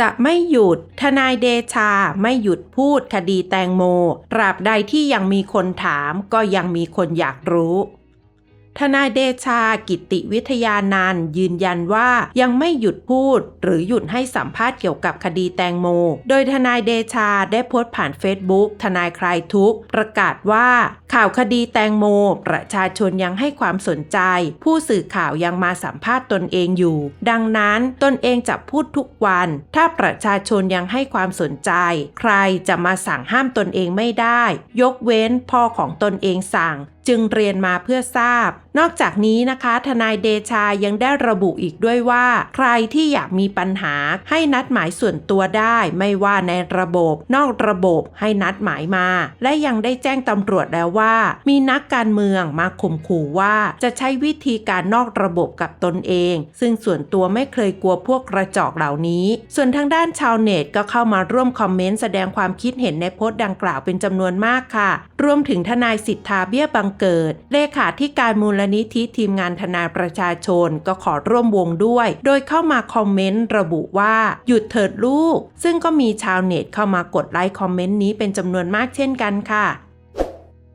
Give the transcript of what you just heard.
จะไม่หยุด ทนายเดชาไม่หยุดพูดคดีแตงโม ตราบใดที่ยังมีคนถามก็ยังมีคนอยากรู้ทนายเดชากิติวิทยานันยืนยันว่ายังไม่หยุดพูด หรือหยุดให้สัมภาษณ์เกี่ยวกับคดีแตงโม โดยทนายเดชาได้โพสต์ผ่านเฟซบุ๊กทนายคลายทุกประกาศว่า ข่าวคดีแตงโม ประชาชนยังให้ความสนใจ ผู้สื่อข่าวยังมาสัมภาษณ์ตนเองอยู่ ดังนั้นตนเองจะพูดทุกวัน ถ้าประชาชนยังให้ความสนใจ ใครจะมาสั่งห้ามตนเองไม่ได้ ยกเว้นพ่อของตนเองสั่งจึงเรียนมาเพื่อทราบ นอกจากนี้นะคะ ทนายเดชายังได้ระบุอีกด้วยว่า ใครที่อยากมีปัญหาให้นัดหมายส่วนตัวได้ ไม่ว่าในระบบ นอกระบบให้นัดหมายมา และยังได้แจ้งตำรวจแล้วว่ามีนักการเมืองมาข่มขู่ว่าจะใช้วิธีการนอกระบบกับตนเอง ซึ่งส่วนตัวไม่เคยกลัวพวกกระจอกเหล่านี้ ส่วนทางด้านชาวเน็ตก็เข้ามาร่วมคอมเมนต์แสดงความคิดเห็นในโพสต์ดังกล่าวเป็นจำนวนมากค่ะ รวมถึงทนายสิทธาเบี้ยบังเกิด เลขาธิการมูลนิธิทีมงานทนายประชาชนก็ขอร่วมวงด้วย โดยเข้ามาคอมเมนต์ระบุว่าหยุดเถิดลูก ซึ่งก็มีชาวเน็ตเข้ามากดไลค์คอมเมนต์นี้เป็นจำนวนมากเช่นกันค่ะ